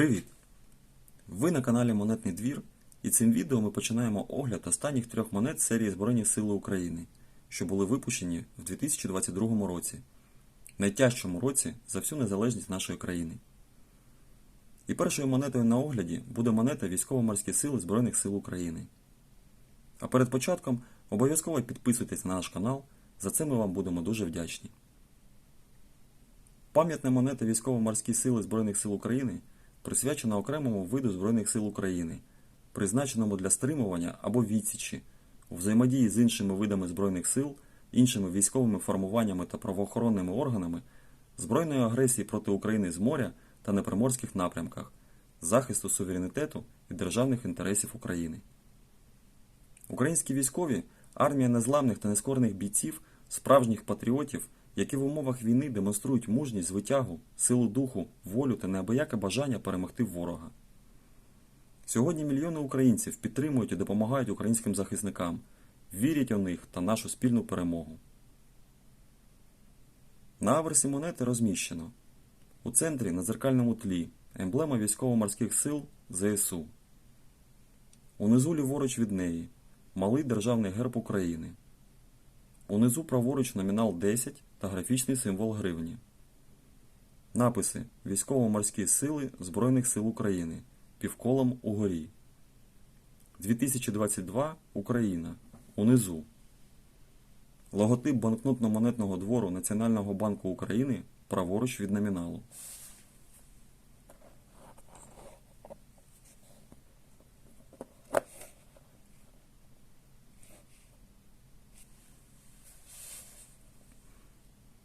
Привіт! Ви на каналі Монетний двір, і цим відео ми починаємо огляд останніх трьох монет серії Збройні Сили України, що були випущені в 2022 році, найтяжчому році за всю незалежність нашої країни. І першою монетою на огляді буде монета Військово-морські сили Збройних сил України. А перед початком обов'язково підписуйтесь на наш канал, за це ми вам будемо дуже вдячні. Пам'ятна монета Військово-морські сили Збройних сил України присвячена окремому виду Збройних сил України, призначеному для стримування або відсічі у взаємодії з іншими видами Збройних сил, іншими військовими формуваннями та правоохоронними органами, збройної агресії проти України з моря та на приморських напрямках, захисту суверенітету і державних інтересів України. Українські військові армія незламних та нескорених бійців, справжніх патріотів, які в умовах війни демонструють мужність, звитягу, силу духу, волю та неабияке бажання перемогти ворога. Сьогодні мільйони українців підтримують і допомагають українським захисникам, вірять у них та нашу спільну перемогу. На аверсі монети розміщено у центрі на дзеркальному тлі емблема військово-морських сил ЗСУ. Унизу ліворуч від неї малий державний герб України. Унизу праворуч номінал 10 та графічний символ гривні. Написи Військово-морські сили Збройних сил України півколом угорі. 2022 Україна. Унизу. Логотип банкнотно-монетного двору Національного банку України праворуч від номіналу.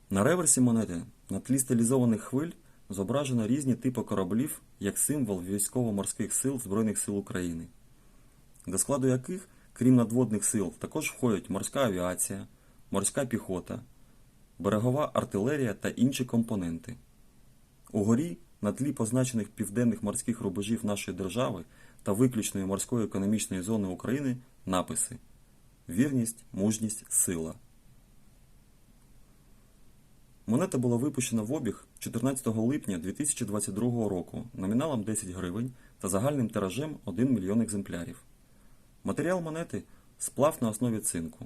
На реверсі монети на тлі стилізованих хвиль зображено різні типи кораблів як символ військово-морських сил Збройних сил України, до складу яких, крім надводних сил, також входять морська авіація, морська піхота, берегова артилерія та інші компоненти. Угорі на тлі позначених південних морських рубежів нашої держави та виключної морської економічної зони України написи Вірність, мужність, сила. Монета була випущена в обіг 14 липня 2022 року номіналом 10 гривень та загальним тиражем 1 мільйон екземплярів. Матеріал монети сплав на основі цинку.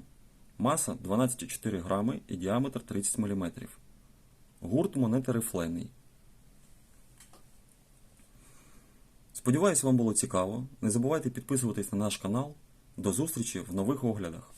Маса 12,4 грами і діаметр 30 мм. Гурт монети рифлений. Сподіваюсь, вам було цікаво. Не забувайте підписуватись на наш канал. До зустрічі в нових оглядах.